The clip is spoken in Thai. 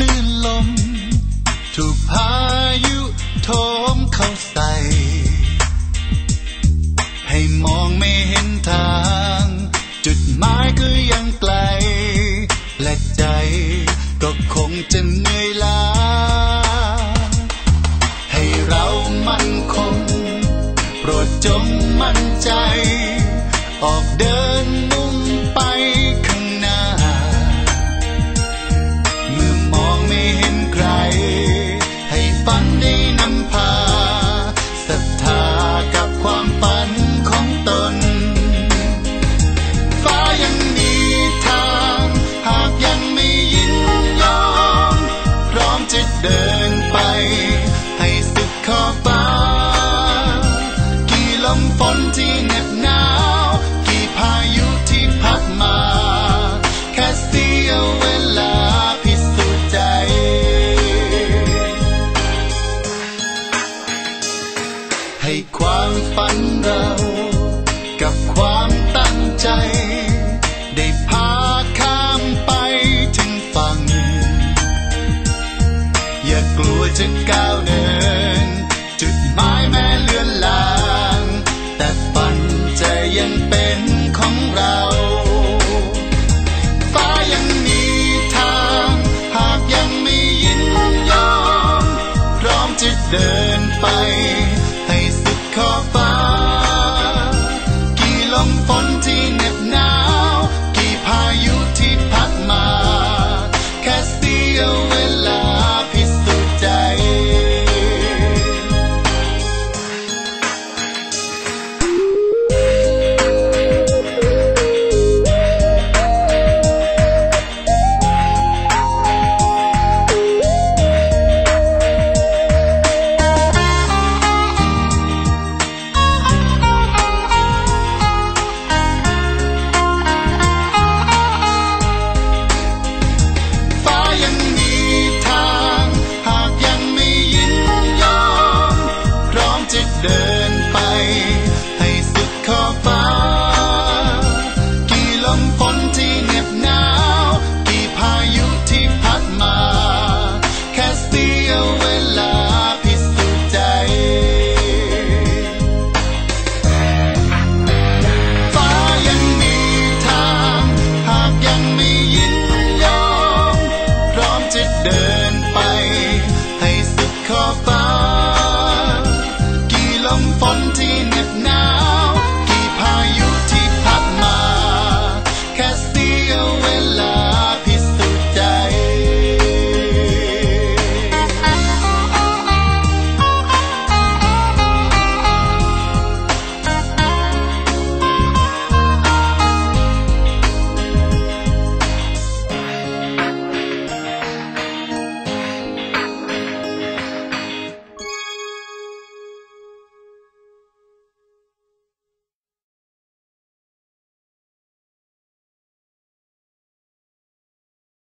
ลื่นลม ถูกพายุโถมเข้าใส่ ให้มองไม่เห็นทาง จุดหมายก็ยังไกล และใจก็คงจะเหนื่อยล้า ให้เรามั่นคง โปรดจงมั่นใจ ที่เหน็บหนาว กี่พายุที่พัดมา แค่เสียเวลาพิสูจน์ใจ ให้ความฝันเรา กับความตั้งใจ ได้พาข้ามไปถึงฝั่ง อย่ากลัวจะก้าวเดิน แต่ฝันจะยังเป็นของเราฟ้ายังมีทางหากยังไม่ยินยอมพร้อมจะเดินไป ให้สุดขอบฟ้า กี่ลมฝนที่เหน็บหนาว กี่พายุที่พัดมา แค่เสี้ยว